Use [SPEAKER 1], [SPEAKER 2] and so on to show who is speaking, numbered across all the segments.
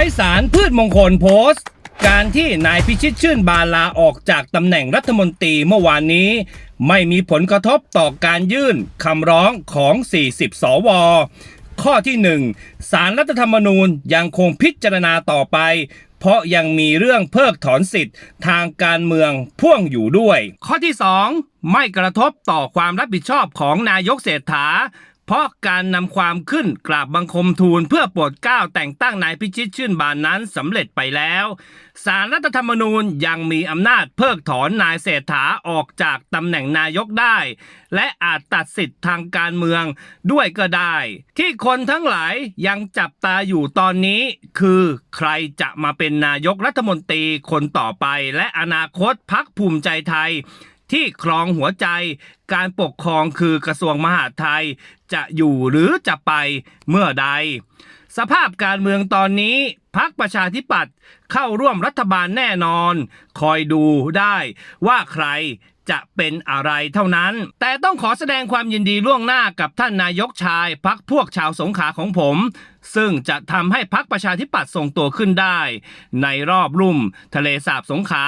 [SPEAKER 1] ช้สารพืชมงคลโพสต์ การที่นายพิชิตชื่นบาลาออกจากตำแหน่งรัฐมนตรีเมื่อวานนี้ ไม่มีผลกระทบต่อการยื่นคำร้องของ 40 สว ข้อที่ 1 สารรัฐธรรมนูญยังคงพิจารณาต่อไป เพราะยังมีเรื่องเพิกถอนสิทธิ์ทางการเมืองพ่วงอยู่ด้วย ข้อที่ 2 ไม่กระทบต่อความรับผิดชอบของนายกเศรษฐา เพราะการนำความขึ้นกราบบังคมทูลเพื่อโปรดเกล้าแต่งตั้งนายพิชิตชื่นบานนั้นสำเร็จไปแล้วสารรัฐธรรมนูญยังมีอำนาจเพิกถอนนายเศรษฐาออกจากตำแหน่งนายกได้ และอาจตัดสิทธิ์ทางการเมืองด้วยก็ได้ ที่คนทั้งหลายยังจับตาอยู่ตอนนี้ คือใครจะมาเป็นนายกรัฐมนตรีคนต่อไป และอนาคตพักภูมิใจไทย ที่ครองหัวใจ การปกครองคือกระทรวงมหาดไทย จะอยู่หรือจะไปเมื่อใด สภาพการเมืองตอนนี้พักประชาธิปัตย์เข้าร่วมรัฐบาลแน่นอน คอยดูได้ว่าใครจะเป็นอะไรเท่านั้น แต่ต้องขอแสดงความยินดีล่วงหน้ากับท่านนายกชายพักพวกชาวสงขาของผม ซึ่งจะทำให้พักประชาธิปัตย์ทรงตัวขึ้นได้ ในรอบลุ่ม ทะเลสาบสงขา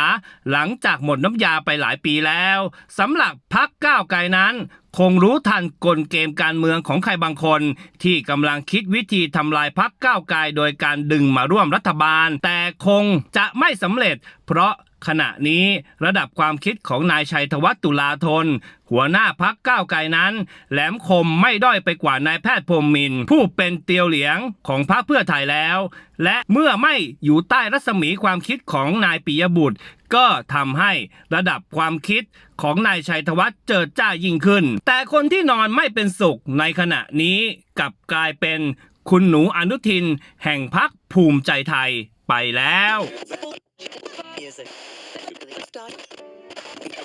[SPEAKER 1] หลังจากหมดน้ำยาไปหลายปีแล้วสำหรับพักก้าวไกลนั้น คงรู้ทันกลเกมการเมืองของใครบางคน ที่กำลังคิดวิธีทำลายพักก้าวไกลโดยการดึงมาร่วมรัฐบาล แต่คงจะไม่สำเร็จ เพราะ ขณะนี้ระดับความคิดของนายชัยธวัฒน์ตุลาธน หัวหน้าพักก้าวไกลนั้น แหลมคมไม่ด้อยไปกว่านายแพทย์พรมมิน ผู้เป็นเตียวเหลียงของพรรคเพื่อไทยแล้ว และเมื่อไม่อยู่ใต้รัศมีความคิดของนายปิยบุตร ก็ทำให้ระดับความคิดของนายชัยธวัฒน์เจิดจ้ายิ่งขึ้น แต่คนที่นอนไม่เป็นสุขในขณะนี้กลับกลายเป็นคุณหนูอนุทิน แห่งพักภูมิใจไทยไปแล้ว